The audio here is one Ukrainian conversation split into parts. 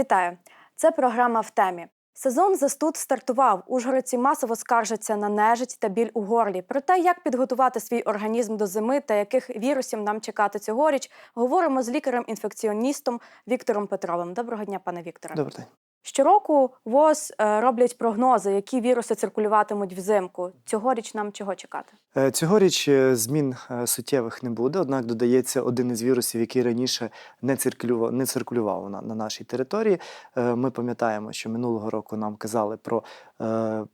Вітаю! Це програма в темі. Сезон застуд стартував. Ужгородці масово скаржаться на нежить та біль у горлі. Про те, як підготувати свій організм до зими та яких вірусів нам чекати цьогоріч, говоримо з лікарем-інфекціоністом Віктором Петровим. Доброго дня, пане Вікторе. Добрий день. Щороку ВОЗ е, роблять прогнози, які віруси циркулюватимуть взимку. Цьогоріч нам чого чекати? Е, Цьогоріч е, змін суттєвих не буде, однак додається один із вірусів, який раніше не циркулював, не циркулював на, на нашій території. Ми пам'ятаємо, що минулого року нам казали про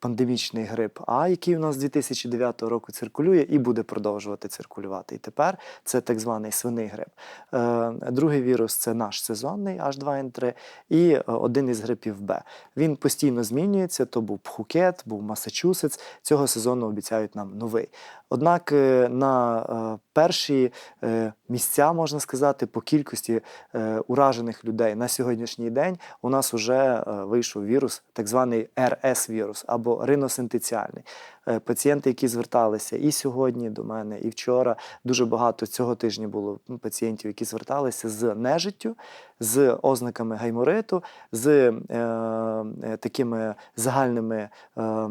пандемічний грип, А, який у нас з 2009 року циркулює і буде продовжувати циркулювати. І тепер це так званий свиний грип. Е, Другий вірус це наш сезонний H2N3 і е, один із грипів Б. Він постійно змінюється. То був Пхукет, був Масачусетс. Цього сезону обіцяють нам новий. Однак е, на е, перші е, місця, можна сказати, по кількості е, уражених людей на сьогоднішній день у нас вже вийшов вірус, так званий РС-вірус або риносинтеціальний. Е, Пацієнти, які зверталися і сьогодні до мене, і вчора, дуже багато цього тижня було пацієнтів, які зверталися з нежиттю, з ознаками гаймориту, з е, е, такими загальними е, е,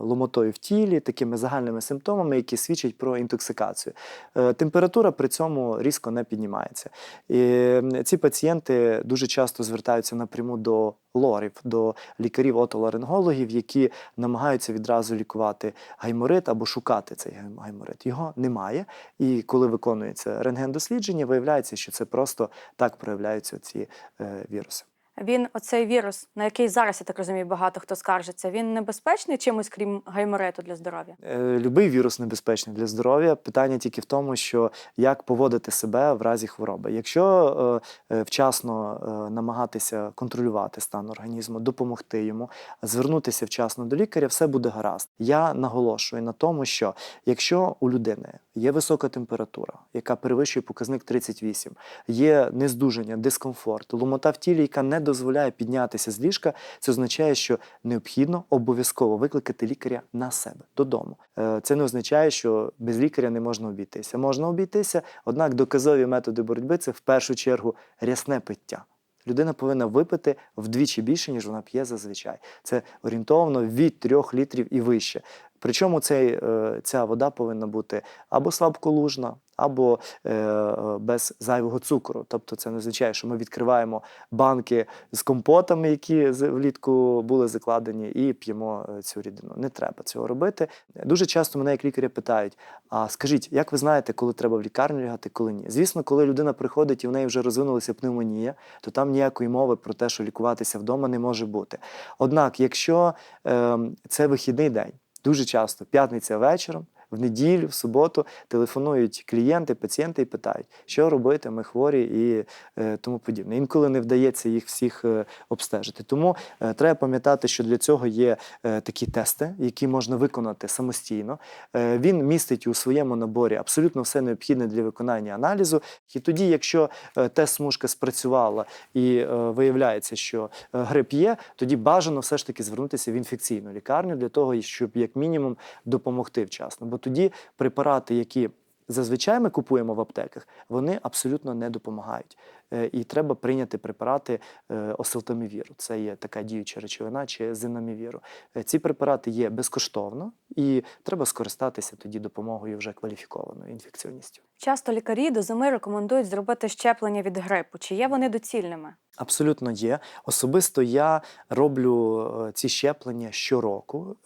ломотою в тілі, такими загальними симптомами, які свідчать про інтоксикацію. Е, Температура при цьому різко не піднімається. І ці пацієнти дуже часто звертаються напряму до лорів, до лікарів-отоларингологів, які намагаються відразу лікувати гайморит або шукати цей гайм- гайморит. Його немає. І коли виконується рентген-дослідження, виявляється, що це просто так проявляються ці е, віруси. Він, оцей вірус, на який зараз я так розумію, багато хто скаржиться. Він небезпечний чимось, крім гайморету для здоров'я. Е, Любий вірус небезпечний для здоров'я. Питання тільки в тому, що як поводити себе в разі хвороби. Якщо е, е, вчасно намагатися контролювати стан організму, допомогти йому, звернутися вчасно до лікаря, все буде гаразд. Я наголошую на тому, що якщо у людини є висока температура, яка перевищує показник 38, є нездужання, дискомфорт, ломота в тілі, яка не дозволяє піднятися з ліжка, це означає, що необхідно обов'язково викликати лікаря на себе додому. Е, Це не означає, що без лікаря не можна обійтися. Можна обійтися, однак доказові методи боротьби це в першу чергу рясне пиття. Людина повинна випити вдвічі більше, ніж вона п'є зазвичай. Це орієнтовно від 3 літрів і вище. Причому цей, е, ця вода повинна бути або слабколужна, або е, без зайвого цукру. Тобто це не означає, що ми відкриваємо банки з компотами, які влітку були закладені, і п'ємо е, цю рідину. Не треба цього робити. Дуже часто мене як лікаря питають: а скажіть, як ви знаєте, коли треба в лікарню лягати, коли ні? Звісно, коли людина приходить і в неї вже розвинулася пневмонія, то там ніякої мови про те, що лікуватися вдома не може бути. Однак, якщо е, це вихідний день, дуже часто, п'ятниця вечором. В неділю, в суботу телефонують клієнти, пацієнти і питають, що робити, ми хворі і е, тому подібне. Інколи не вдається їх всіх е, обстежити. Тому е, треба пам'ятати, що для цього є е, такі тести, які можна виконати самостійно. Е, він містить у своєму наборі абсолютно все необхідне для виконання аналізу. І тоді, якщо е, тест-смужка спрацювала і е, виявляється, що е, грип є, тоді бажано все ж таки звернутися в інфекційну лікарню для того, щоб як мінімум допомогти вчасно. Тоді препарати, які зазвичай ми купуємо в аптеках, вони абсолютно не допомагають. Е, І треба прийняти препарати е, осилтамівіру. Це є така діюча речовина чи зинамівіру. Е, Ці препарати є безкоштовно, і треба скористатися тоді допомогою вже кваліфікованої інфекціоністів. Часто лікарі до зими рекомендують зробити щеплення від грипу. Чи є вони доцільними? Абсолютно є. Особисто я роблю ці щеплення щороку.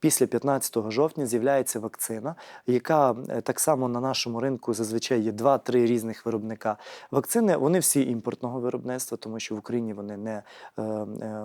Після 15 жовтня з'являється вакцина, яка так само на нашому ринку зазвичай є 2-3 різних виробника. Вакцини вони всі імпортного виробництва, тому що в Україні вони не е, е,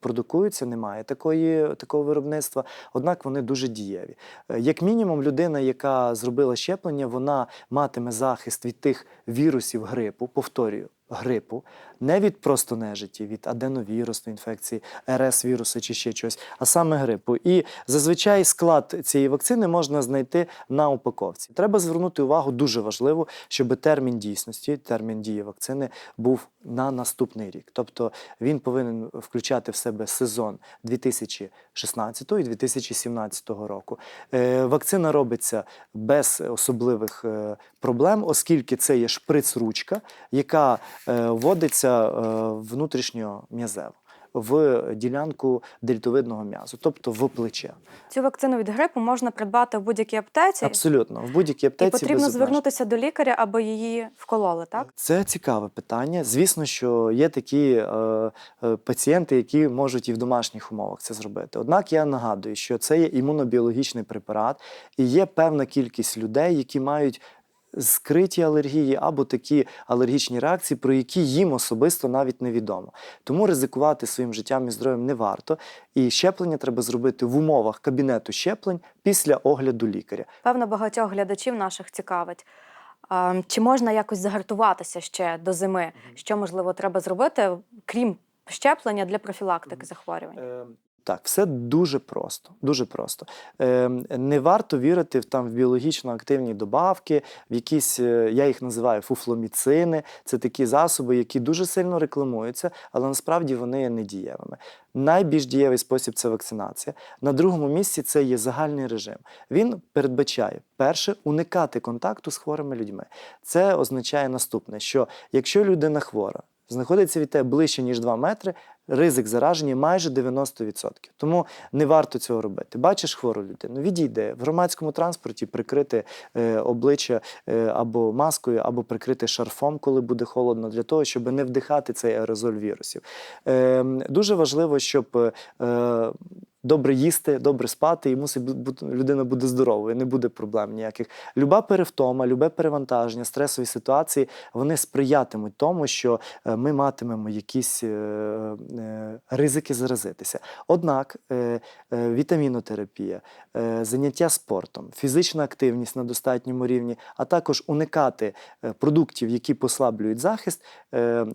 продукуються, немає такої, такого виробництва. Однак вони дуже дієві. Е, Як мінімум, людина, яка зробила щеплення, вона матиме захист від тих вірусів грипу, повторюю, грипу, не від просто нежиті, від аденовірусної інфекції, РС-вірусу чи ще чогось, а саме грипу. І зазвичай склад цієї вакцини можна знайти на упаковці. Треба звернути увагу дуже важливо, щоб термін дійсності, термін дії вакцини був на наступний рік. Тобто він повинен включати в себе сезон 2016 і 2017 року. Е, Вакцина робиться без особливих е, проблем, оскільки це є шприц-ручка, яка е, вводиться е, внутрішньо м'язево в ділянку дельтовидного м'язу, тобто в плече. Цю вакцину від грипу можна придбати в будь-якій аптеці, Абсолютно, в будь-якій і аптеці потрібно без звернутися до лікаря, аби її вкололи, так? Це цікаве питання. Звісно, що є такі е, е, пацієнти, які можуть і в домашніх умовах це зробити. Однак я нагадую, що це є імунобіологічний препарат, і є певна кількість людей, які мають. Скриті алергії або такі алергічні реакції, про які їм особисто навіть невідомо. Тому ризикувати своїм життям і здоров'ям не варто. І щеплення треба зробити в умовах кабінету щеплень після огляду лікаря. Певно, багатьох глядачів наших цікавить. Чи можна якось загартуватися ще до зими? Що можливо треба зробити, крім щеплення для профілактики захворювань? Так, все дуже просто. Дуже просто. Е, Не варто вірити в там в біологічно активні добавки, в якісь, е, я їх називаю фуфломіцини. Це такі засоби, які дуже сильно рекламуються, але насправді вони є недієвими. Найбільш дієвий спосіб це вакцинація. На другому місці це є загальний режим. Він передбачає перше уникати контакту з хворими людьми. Це означає наступне: що якщо людина хвора, знаходиться від тебе ближче ніж 2 метри, ризик зараження майже 90%. Тому не варто цього робити. Бачиш хвору людину, відійди в громадському транспорті, прикрити е, обличчя е, або маскою, або прикрити шарфом, коли буде холодно, для того, щоб не вдихати цей аерозоль вірусів. Е, дуже важливо, щоб. Е, Добре їсти, добре спати, і мусить бути людина буде здоровою, не буде проблем ніяких. Люба перевтома, любе перевантаження, стресові ситуації вони сприятимуть тому, що е, ми матимемо якісь е, е, ризики заразитися. Однак вітамінотерапія, заняття спортом, фізична активність на достатньому рівні, а також уникати продуктів, які послаблюють захист,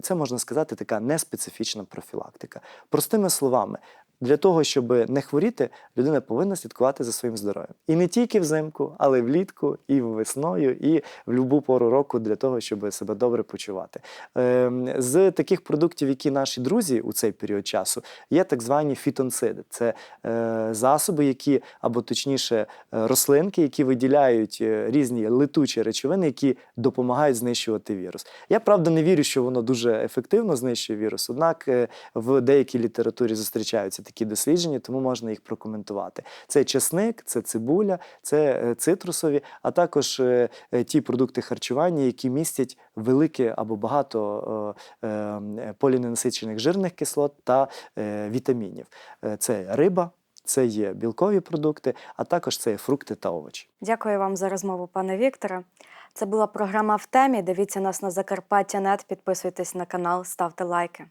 це можна сказати така неспецифічна профілактика. Простими словами. Для того, щоб не хворіти, людина повинна слідкувати за своїм здоров'ям. І не тільки взимку, але й влітку, і весною, і в будь-яку пору року для того, щоб себе добре почувати. Ем, З таких продуктів, які наші друзі у цей період часу, є так звані фітонциди. Це е, засоби, які, або точніше, е, рослинки, які виділяють е, різні летучі речовини, які допомагають знищувати вірус. Я правда не вірю, що воно дуже ефективно знищує вірус, однак в деякій літературі зустрічаються такі дослідження, тому можна їх прокоментувати. Це чесник, це цибуля, це е, цитрусові, а також е, е, ті продукти харчування, які містять велике або багато поліненасичених жирних кислот та вітамінів. Це риба. Це є білкові продукти, а також це є фрукти та овочі. Дякую вам за розмову, пане Вікторе. Це була програма в темі. Дивіться нас на Закарпаття.нет, підписуйтесь на канал, ставте лайки.